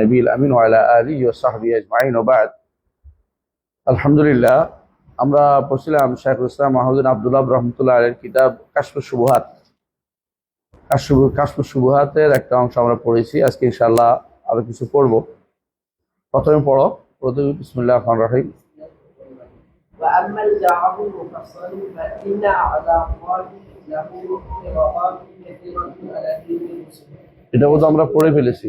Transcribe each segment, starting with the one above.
النبي الأمين وعلى آله وصحبه أجمعين وبعد الحمد لله আমরা পড়ছিলাম শাইখুল ইসলাম মাহমুদিন আব্দুল্লাহ রহমতুল্লাহ আলের কিতাব কাশফ সুবহাত কাশফ সুবহাতের একটা অংশ আমরা পড়েছি আজকে ইনশাআল্লাহ আরো কিছু পড়বো প্রথমে পড়ো প্রথমে বিসমুল্লাহ রহমান রহিম وأما الجعر المفصل فإن أعداء الله له قراءات كثيرة على دين المسلمين এটা বোধ আমরা পড়ে ফেলেছি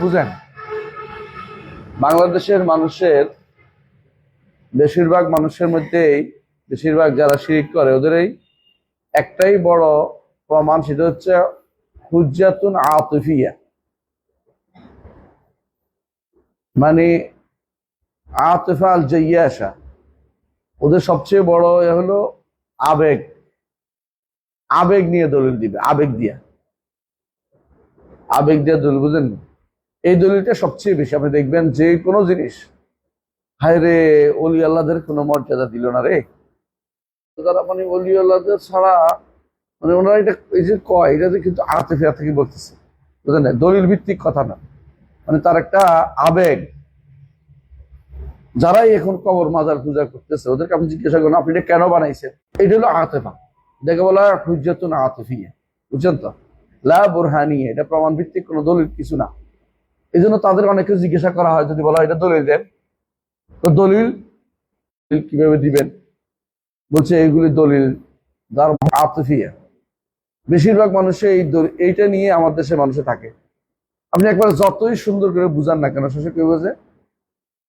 বুঝেন? বাংলাদেশের মানুষের, বেশিরভাগ মানুষের মধ্যেই, বেশিরভাগ যারা শিরিক করে, ওদের এই একটাই বড় প্রমাণ সেটা হচ্ছে হুজ্জাতুন আতফিয়া। মানে আতফা আল জাইয়াসা ওদের সবচেয়ে বড় হলো আবেগ। আবেগ নিয়ে দলিল দিবে, আবেগ দিয়া। আবেগ দিয়া দলিল বুঝেন এই দলিলটা সবচেয়ে বেশি আপনি দেখবেন যে কোনো জিনিস হায় রে অলি আল্লাহদের কোনো মর্যাদা দিল না রে। তারা মানে অলি আল্লাহদের ছাড়া মানে ওনারা এটা, এই যে কয় এটাতে কিন্তু আতেফিয়া থেকে বলতেছে, বুঝলেন? দলিল ভিত্তিক কথা না। মানে তার একটা আবেগ। যারাই এখন কবর মাজার পূজা করতেছে, ওদেরকে আপনি জিজ্ঞাসা করুন, আপনি এটা কেন বানাইছেন? এটা হলো আতেফা এটাকে বলা হয় হুজ্জাতুন আতেফিয়া। বুঝছেন তো? লা বুরহানিয়া, এটা প্রমাণ ভিত্তিক কোনো দলিল কিছু না। এই জন্য তাদের অনেকে জিজ্ঞাসা করা হয়, যদি বলা হয় এটা দলিল দেন। তো দলিল কীভাবে দিবেন? বলছে এইগুলি দলিল যার আতফিয়া। বেশিরভাগ মানুষে এই এইটা নিয়ে আমার দেশের মানুষে থাকে। আপনি একবার যতই সুন্দর করে বুঝান না কেন, শেষে কেউ বোঝে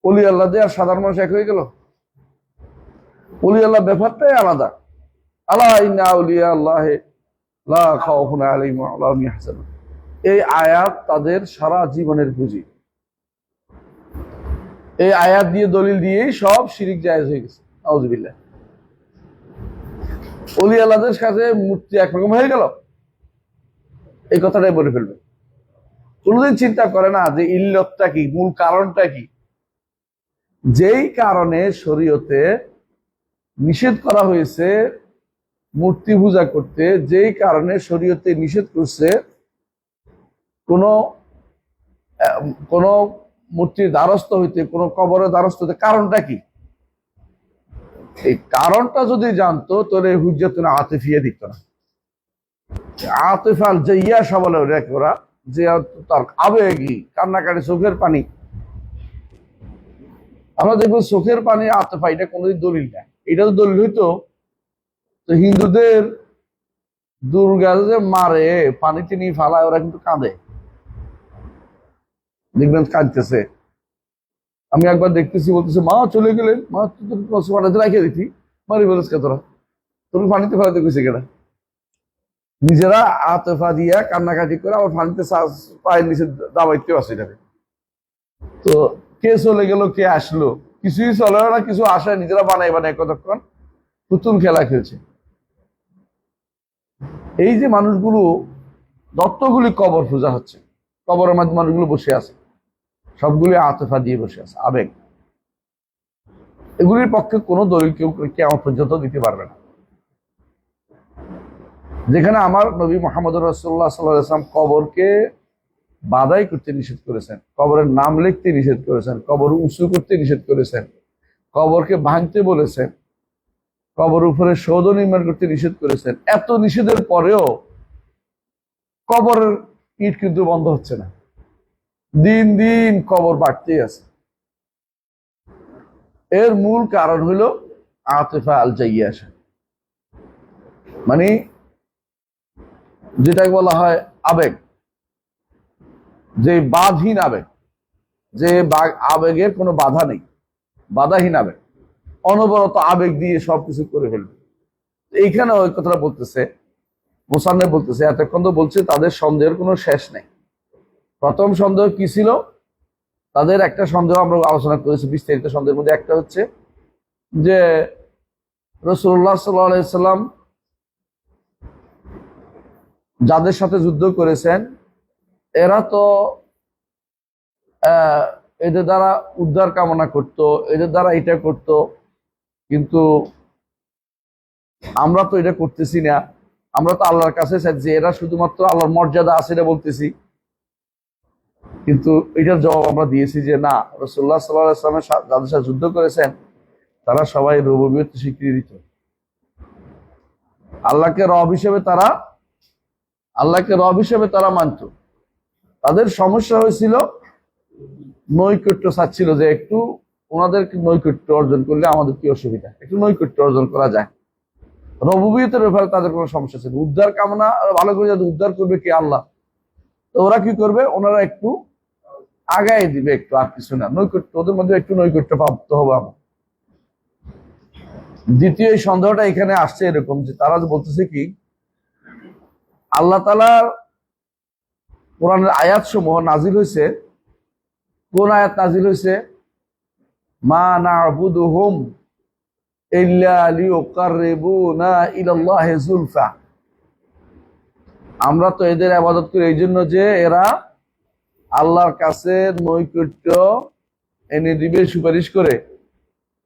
অলি আল্লাহ দিয়ে আর সাধারণ মানুষ এক হয়ে গেল? অলি আল্লাহ ব্যাপারটাই আলাদা। এই আয়াত তাদের সারা জীবনের পুঁজি। এই আয়াত দিয়ে, দলিল দিয়েই সব শিরিক জায়েজ হয়ে গেছে। আল্লাহদের কাছে মূর্তি একরকম হয়ে গেল। এই কথাটাই বলে ফেলবে। কোনোদিন চিন্তা করে না যে ইল্লতটা কি, মূল কারণটা কি? যেই কারণে শরীয়তে নিষেধ করা হয়েছে মূর্তি পূজা করতে যেই কারণে শরীয়তে নিষেধ করছে, কোন কোন মূর্তির দ্বারস্থ হইতে, কোন কবরের দ্বারস্থ হইতে কারণটা কি? এই কারণটা যদি জানতো, তাহলে হুজ্জাতুন আতিফিয়া দিত না। আতিফাল যে ইয়া সবলে রেখে ওরা, যে তার আবেগী, কান্নাকাটি, চোখের পানি। আমরা দেখব চোখের পানি আতেফা, এটা কোনোদিন দলিল না এটা তো দলিল হইতো তো হিন্দুদের দুর্গা যে মারে পানিতে নিয়ে ফালায়, ওরা কিন্তু কাঁদে। দেখবেন কাঁদতেছে। আমি একবার দেখতেছি, বলতেছে, মা, চলে গেলেন মা পাঠাতে রাখিয়ে দিতি। মারি বলিস কে তোরা? তোর পানিতে ফেলাতে গেছে কেনা নিজেরা আতেফা দিয়া কান্নাকাটি করে আবার পানিতে পায়ের নিচে দাবাইতে আসে এটাকে তো কে চলে গেল, কে আসলো? কিছুই চলে না, কিছু আসে নিজেরা বানাই বানাই কতক্ষণ? পুতুল খেলা খেলছে। এই যে মানুষগুলো দত্তগুলি কবর পূজা হচ্ছে, কবরের মধ্যে মানুষগুলো বসে আছে। সবগুলি আতফা দিয়ে বসে আছে, আবেগ। এগুলির পক্ষে কোনো দলিল কেউ কেমন পর্যন্ত দিতে পারবে না। যেখানে আমার নবী মোহাম্মদ রসুল্লাহ সাল্লাম কবরকে বাদাই করতে নিষেধ করেছেন, কবরের নাম লিখতে নিষেধ করেছেন, কবর উঁচু করতে নিষেধ করেছেন, কবরকে ভাঙতে বলেছেন কবর উপরে সৌধ নির্মাণ করতে নিষেধ করেছেন। এত নিষেধের পরেও কবরের ইট কিন্তু বন্ধ হচ্ছে না। দিন দিন কবর বাড়তেই আছে। এর মূল কারণ হলো আতেফা আল জাইয়াসা মানে যেটাকে বলা হয় আবেগ। যে বাধহীন আবেগ। যে আবেগের কোনো বাধা নেই। বাধাহীন আবেগ। অনবরত আবেগ দিয়ে সবকিছু করে ফেলবে। এইখানে ওই কথাটা বলতেছে মোসান্নে বলতেছে, এতক্ষণ তো বলছে তাদের সন্দেহের কোনো শেষ নেই। প্রথম সন্দেহ কি ছিল? তাদের একটা সন্দেহ আমরা আলোচনা করেছি, বিস্তারিত সন্দেহের মধ্যে একটা হচ্ছে যে রসুল্লাহ সাল্লাম যাদের সাথে যুদ্ধ করেছেন, এরা তো এদের দ্বারা উদ্ধার কামনা করত, এদের দ্বারা এটা করত কিন্তু আমরা তো এটা করতেছি না। আমরা তো আল্লাহর কাছে চাইছি এরা শুধুমাত্র আল্লাহর মর্যাদা আছে এটা বলতেছি। কিন্তু এটার জবাব আমরা দিয়েছি যে না রসুল্লাহ সাল্লাহামের যাদের সাথে যুদ্ধ করেছেন, তারা সবাই রবিয়ত স্বীকৃতি দিত। আল্লাহকে রব হিসেবে তারা, আল্লাহকে রব হিসেবে তারা মানত। তাদের সমস্যা হয়েছিল, নৈকট্য চাচ্ছিল যে একটু ওনাদের নৈকট্য অর্জন করলে আমাদের কি অসুবিধা? একটু নৈকট্য অর্জন করা যায়। রবুবিয়তের ব্যাপারে তাদের কোনো সমস্যা ছিল উদ্ধার কামনা ভালো করে যাতে উদ্ধার করবে কি আল্লাহ? তো ওরা কি করবে? ওনারা একটু আগায় দিবে, একটু আর কিছু না। নৈকট্য, ওদের মধ্যে একটু নৈকট্য প্রাপ্ত হবে আমার। দ্বিতীয় সন্দেহটা এখানে আসছে এরকম যে তারা বলতেছে কি, আল্লাহ তালার কোরআনের আয়াত সমূহ নাজিল হয়েছে। কোন আয়াত নাজিল হয়েছে? মা না হুম আমরা তো এদের আবাদত করি এই জন্য যে এরা আল্লাহর কাছে নৈকট্য এনে দিবে, সুপারিশ করে।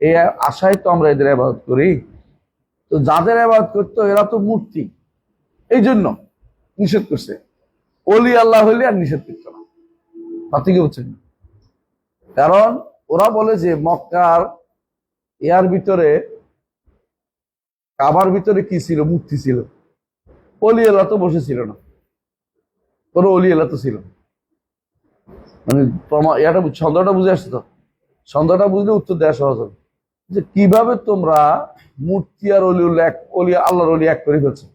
এই আশায় তো আমরা এদের আবাদত করি। তো যাদের আবাদত করতো এরা তো মূর্তি। এই জন্য নিষেধ করছে। অলি আল্লাহ হইলে আর নিষেধ করতো না। কারণ ওরা বলে যে মক্কার এর ভিতরে, কাবার ভিতরে কি ছিল? মূর্তি ছিল। অলি আল্লাহ তো বসেছিল না। কোনো অলি আল্লাহ তো ছিল মানে বুঝ- ছন্দটা বুঝে আসছে তো? ছন্দটা বুঝলে উত্তর দেওয়া সহজ হবে। যে কীভাবে তোমরা মূর্তি আর অলি এক, অলি আল্লাহর অলি এক করে ফেলছো?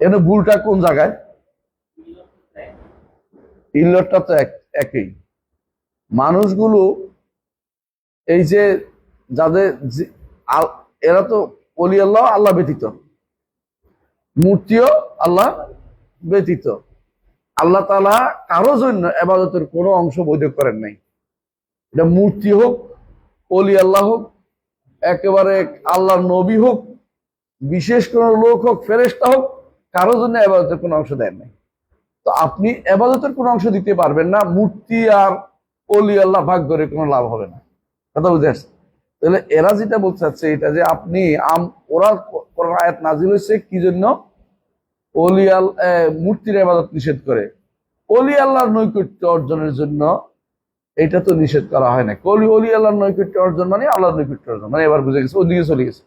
এখানে ভুলটা কোন জায়গায়? ইল্লটটা তো এক, একই। মানুষগুলো এই যে যাদের এরা তো অলি আল্লাহ আল্লাহ ব্যতীত। মূর্তিও আল্লাহ ব্যতীত। আল্লাহ তালা কারও জন্য এবাদতের কোনো অংশ বৈধ করেন নাই। এটা মূর্তি হোক, অলি আল্লাহ হোক, একেবারে আল্লাহ নবী হোক, বিশেষ কোন লোক হোক ফেরেস্তা হোক, কারও জন্য এবাদতের কোনো অংশ দেন নাই। তো আপনি এবাদতের কোনো অংশ দিতে পারবেন না, মূর্তি আর অলি আল্লাহ ভাগ করে কোনো লাভ হবে না। কথা বুঝে আসছে তাহলে এরা যেটা বলতে চাচ্ছে, এটা যে আপনি আম- ওরা আয়াত নাজিল হয়েছে কি জন্য? অলি আল মূর্তির আবাদত নিষেধ করে। অলি আল্লাহর নৈকট্য অর্জনের জন্য এটা তো নিষেধ করা হয় না। অলি অলি আল্লাহর নৈকট্য অর্জন মানে আল্লাহর নৈকট্য অর্জন। মানে এবার বুঝে গেছে, ওদিকে চলে গেছে।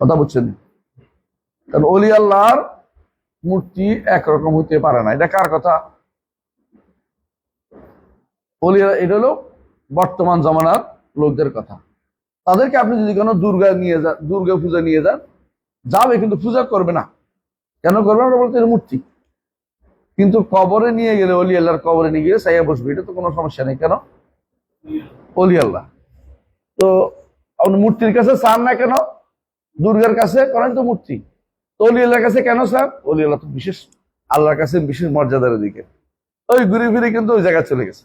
কথা বুঝছেন? কারণ অলি আল্লাহর মূর্তি একরকম হতে পারে না। এটা কার কথা? অলি এটা হলো বর্তমান জমানার লোকদের কথা। তাদেরকে আপনি যদি কোনো দুর্গা নিয়ে যান দুর্গা পূজা নিয়ে যান, যাবে কিন্তু পূজা করবে না। কেন করবে? না বলতে মূর্তি। কিন্তু কবরে নিয়ে গেলে অলি আল্লাহর কবরে নিয়ে গিয়ে সাইয়া বসবে, এটা তো কোনো সমস্যা নেই। কেন? অলি আল্লাহ। তো আপনি মূর্তির কাছে চান না কেন? দুর্গার কাছে করেন তো মূর্তি। তো অলি আল্লাহর কাছে কেন চান? অলি আল্লাহ তো বিশেষ, আল্লাহর কাছে বিশেষ মর্যাদার দিকে ওই ঘুরে ফিরে কিন্তু ওই জায়গায় চলে গেছে।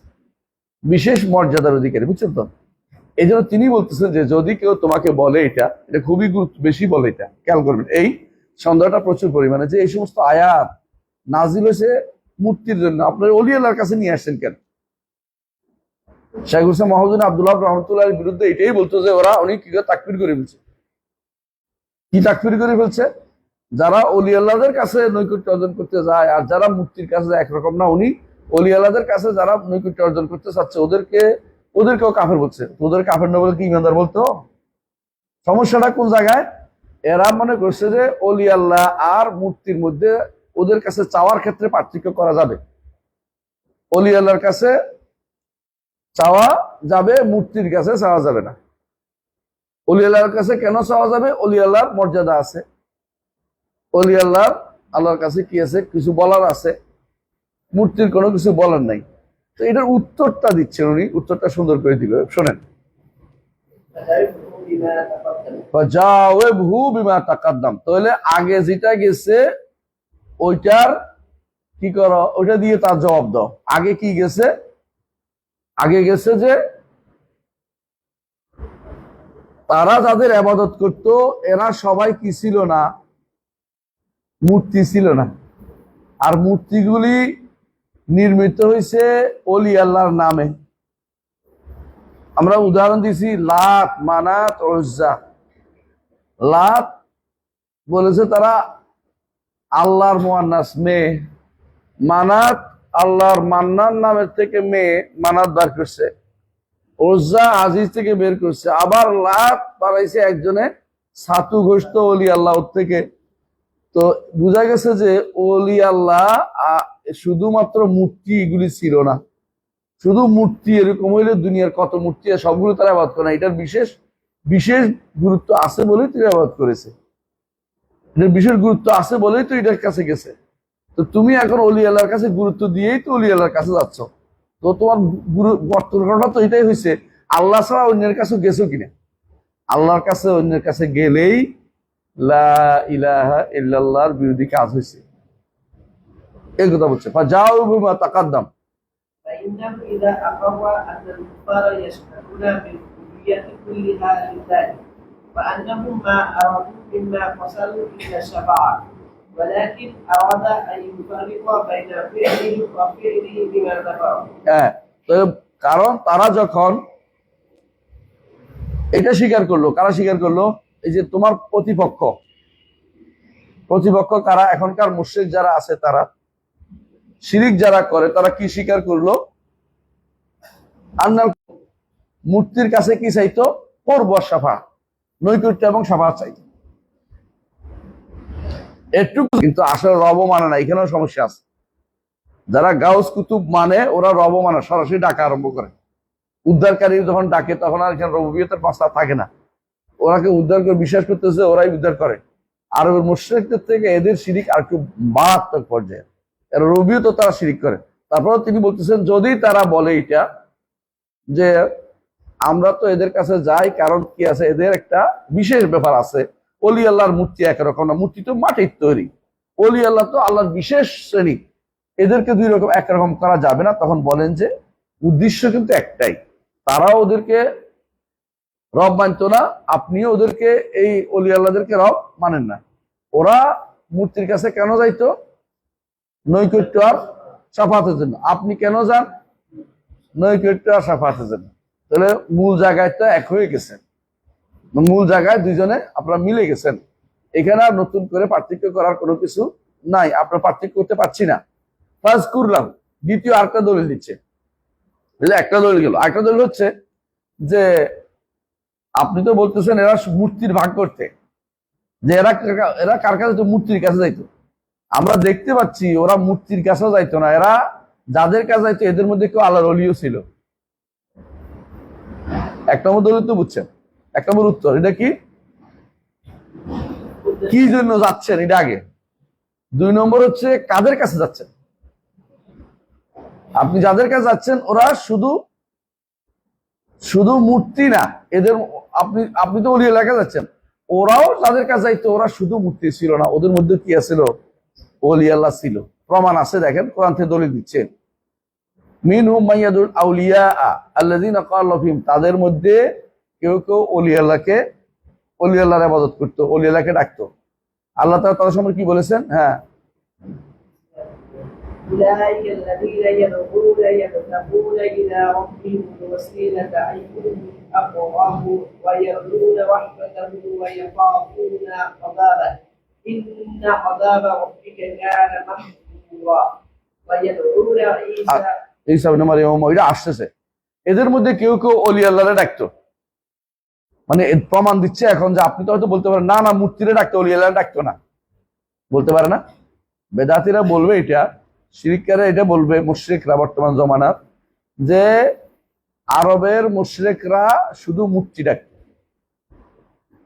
বিশেষ মর্যাদার অধিকারী, বুঝছেন তো? এই জন্য তিনি বলতেছেন যে যদি কেউ তোমাকে বলে এটা এটা খুবই গুরুত্ব, বেশি বলে এটা, খেয়াল করবেন। এই সন্দেহটা প্রচুর পরিমাণে যে এই সমস্ত আয়াত নাজিল হয়েছে মূর্তির জন্য। আপনার অলি আল্লাহর কাছে নিয়ে আসছেন কেন? শেখ হুসেন মহজুন আবদুল্লাহ রহমতুল্লাহর বিরুদ্ধে এটাই বলতো যে ওরা উনি কি তাকফির করে ফেলছে। কি তাকফির করে ফেলছে? যারা অলি আল্লাহদের কাছে নৈকট্য অর্জন করতে যায় আর যারা মূর্তির কাছে একরকম না, উনি অলি আল্লাহদের কাছে যারা নৈকট্য অর্জন করতে চাচ্ছে, ওদেরকে, ওদেরকেও কাফের বলছে। ওদের কাফের না বলে কি ইমানদার বলতো? সমস্যাটা কোন জায়গায়? এরা মনে করছে যে অলি আল্লাহ আর মূর্তির মধ্যে ওদের কাছে চাওয়ার ক্ষেত্রে পার্থক্য করা যাবে। অলি আল্লাহর কাছে চাওয়া যাবে, মূর্তির কাছে চাওয়া যাবে না। অলি আল্লাহর কাছে কেন চাওয়া যাবে? অলি আল্লাহর মর্যাদা আছে। অলি আল্লাহর আল্লাহর কাছে কি আছে? কিছু বলার আছে। মূর্তির কোনো কিছু বলার নাই। তো এটার উত্তরটা দিচ্ছেন উনি, উত্তরটা সুন্দর করে দিল। শোনেন। তাহলে আগে যেটা গেছে, ওইটার কি করো? ওইটা দিয়ে তার জবাব দাও। আগে কি গেছে? আগে গেছে যে তারা যাদের আবাদত করত, এরা সবাই কি ছিল না? মূর্তি ছিল না। আর মূর্তিগুলি নির্মিত হয়েছে অলি আল্লাহর নামে। আমরা উদাহরণ দিছি, লাত মানাত লাত বলেছে তারা আল্লাহর মোয়ান্নাস মেয়ে। মানাত আল্লাহর মান্নার নামের থেকে মেয়ে মানাত বার করছে। ওজা আজিজ থেকে বের করছে। আবার লাত বাড়াইছে একজনে সাতু ঘোষত অলি আল্লাহ থেকে। তো বোঝা গেছে যে অলি আল্লাহ শুধুমাত্র মূর্তি এগুলি ছিল না। শুধু মূর্তি এরকম হইলে দুনিয়ার কত মূর্তি সবগুলো তারা আবাদ করে না। এটার বিশেষ বিশেষ গুরুত্ব আছে বলেই তিনি আবাদ করেছে। এটার বিশেষ গুরুত্ব আছে বলেই তো এটার কাছে গেছে। তো তুমি এখন অলি আল্লাহর কাছে গুরুত্ব দিয়েই তো অলি আল্লাহর কাছে যাচ্ছ। তো তোমার বর্তমানটা তো এটাই হয়েছে আল্লাহ ছাড়া অন্যের কাছে গেছো কিনা? আল্লাহর কাছে অন্যের কাছে গেলেই লা ইলাহা ইল্লাল্লাহর বিরোধী কাজ হয়েছে এই কথা বলছে যাও বিমা তাকাদ্দাম فإنه إذا أقر أن الكفار يشهدون بالكلية كلها لله وأنهم ما أرادوا مما فصلوا إلا الشفاعة ولكن أراد أن يفرق بين فعله وفعله بما ذكر হ্যাঁ তো কারণ তারা যখন এটা স্বীকার করলো কারা স্বীকার করলো এই যে তোমার প্রতিপক্ষ প্রতিপক্ষ কারা এখনকার মুশ্রিক যারা আছে তারা শিরিক যারা করে, তারা কি স্বীকার করল? আন্নাল মূর্তির কাছে কি চাইতো? পূর্ব সাফা, নৈকট্য এবং সাফা চাইতো। এটুকু কিন্তু আসলে রব মানে না, এখানেও সমস্যা আছে। যারা গাউস কুতুব মানে ওরা রব মানে সরাসরি ডাকা আরম্ভ করে। উদ্ধারকারী যখন ডাকে, তখন আর এখানে রবিয়তের পাঁচটা থাকে না। ওরাকে উদ্ধার করে, বিশ্বাস করতেছে, ওরাই উদ্ধার করে। আর ওর মুশ্রিকদের থেকে এদের শিরিক আর একটু মারাত্মক পর্যায়ে এরা রবিও তো তারা শিরিক করে। তারপর তিনি বলতেছেন, যদি তারা বলে এটা, যে আমরা তো এদের কাছে যাই, কারণ কি আছে, এদের একটা বিশেষ ব্যাপার আছে। অলি আল্লাহর মূর্তি একরকম না, মূর্তি তো মাটির তৈরি। অলি আল্লাহ তো আল্লাহর বিশেষ শ্রেণি। এদেরকে দুই রকম একরকম করা যাবে না। তখন বলেন যে, উদ্দেশ্য কিন্তু একটাই। তারা ওদেরকে রব মানত না, আপনিও ওদেরকে, এই অলি আল্লাহদেরকে রব মানেন না। ওরা মূর্তির কাছে কেন যাইতো? নৈকট্য আর সাফাতের জন্য। আপনি কেন যান? নৈকট্য আর সাফাতের জন্য। তাহলে মূল জায়গায় তো এক হয়ে গেছেন। মূল জায়গায় দুইজনে আপনারা মিলে গেছেন। এখানে আর নতুন করে পার্থক্য করার কোনো কিছু নাই। আপনার পার্থক্য করতে পারছি না। ফার্জ করলাম দ্বিতীয় আরেকটা দলিল দিচ্ছে। একটা দলিল গেল। আরেকটা দলিল হচ্ছে যে আপনি তো বলতেছেন এরা মূর্তির ভাগ করতে। যে এরা এরা কার কাছে মূর্তির কাছে যাইতো? আমরা দেখতে পাচ্ছি ওরা মূর্তির কাছেও যাইতো না। এরা যাদের কাছে যাইতো, এদের মধ্যে কেউ আল্লাহর অলিও ছিল। এক নম্বর দলিল তো বুঝছেন। এক নম্বর উত্তর, এটা কি? কি জন্য যাচ্ছেন? এটা আগে। দুই নম্বর হচ্ছে, কাদের কাছে যাচ্ছেন? আপনি যাদের কাছে যাচ্ছেন, ওরা শুধু শুধু মূর্তি না, এদের, আপনি আপনি তো ওলি এলাকা যাচ্ছেন। ওরাও যাদের কাছে যাইতো, ওরা শুধু মূর্তি ছিল না। ওদের মধ্যে কি আছিল? ওলি আল্লাহ ছিল প্রমাণ আছে দেখেন কোরআন থেকে দলিল দিচ্ছে মিন হুম মাইয়াদুল আউলিয়া আল্লাযিনা ক্বালা ফিহিম তাদের মধ্যে কেউ কেউ ওলি আল্লাহকে ওলি আল্লাহর ইবাদত করতো ওলি আল্লাহকে ডাকতো আল্লাহ তাআলা তাদের সম্পর্কে কি বলেছেন হ্যাঁ أولئك الذين يدعون يبتغون إلى ربهم الوسيلة أيهم أقرب ويرجون رحمته ويخافون عذابه এটা আসতেছে। এদের মধ্যে কেউ কেউ অলি আল্লাহরে ডাকতো। মানে প্রমাণ দিচ্ছে এখন যে আপনি তো হয়তো বলতে পারেন, না না, মূর্তিরে ডাকতো, অলি আল্লাহ ডাকতো না। বলতে পারে না? বেদাতিরা বলবে এটা শিরিকারা এটা বলবে, মুশ্রিকরা বর্তমান জমানার, যে আরবের মুশ্রিকরা শুধু মুক্তি ডাকত।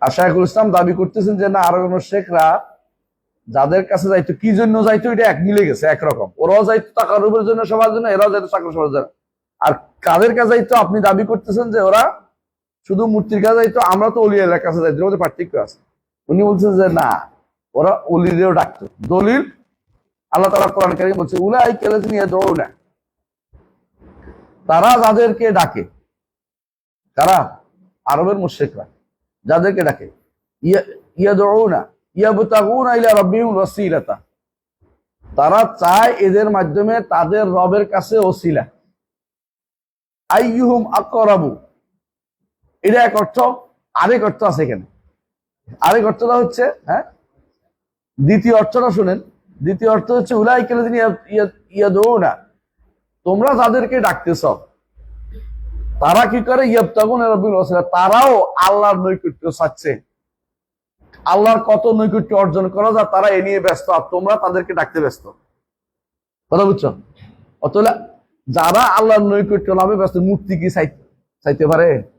আর শাহুল ইসলাম দাবি করতেছেন যে, না, আরবের মুশ্রিকরা যাদের কাছে যাইতো, কি জন্য যাইতো, এটা এক মিলে গেছে, একরকম। ওরাও যাইতো তাকারুবের জন্য সবার জন্য, এরাও যাইতো চাকর সবার জন্য। আর কাদের কাছে যাইতো, আপনি দাবি করতেছেন যে ওরা শুধু মূর্তির কাছে তো আমরা তো অলিয়ার কাছে যাই এর মধ্যে পার্থক্য আছে। উনি বলছেন যে না, ওরা অলিদেরও ডাকতো। দলিল, আল্লাহ তালা কোরআন কারিম বলছে উলাই কেলে নিয়ে দৌড় না তারা যাদেরকে ডাকে, তারা আরবের মুশেকরা যাদেরকে ডাকে, ইয়া ইয়া দৌড় না তারা চায় এদের মাধ্যমে তাদের রবের কাছে ওসিলা। আইয়ুহুম আকরাবু। এটা এক অর্থ, আরেক অর্থ আছে এখানে। আরেক অর্থটা হচ্ছে হ্যাঁ? দ্বিতীয় অর্থটা শুনেন। দ্বিতীয় অর্থ হচ্ছে উলাই কেলে তিনি ইয়া না তোমরা যাদেরকে ডাকতেছ, তারা কি করে? ইয়াবতাগুন ওয়াসিলা তারাও আল্লাহর নৈকট্য চাচ্ছে আল্লাহর কত নৈকট্য অর্জন করা যা তারা এ নিয়ে ব্যস্ত, আর তোমরা তাদেরকে ডাকতে ব্যস্ত। কথা বুঝছ? অতএব যারা আল্লাহর নৈকট্য লাভে ব্যস্ত, মূর্তি কি চাই- চাইতে পারে?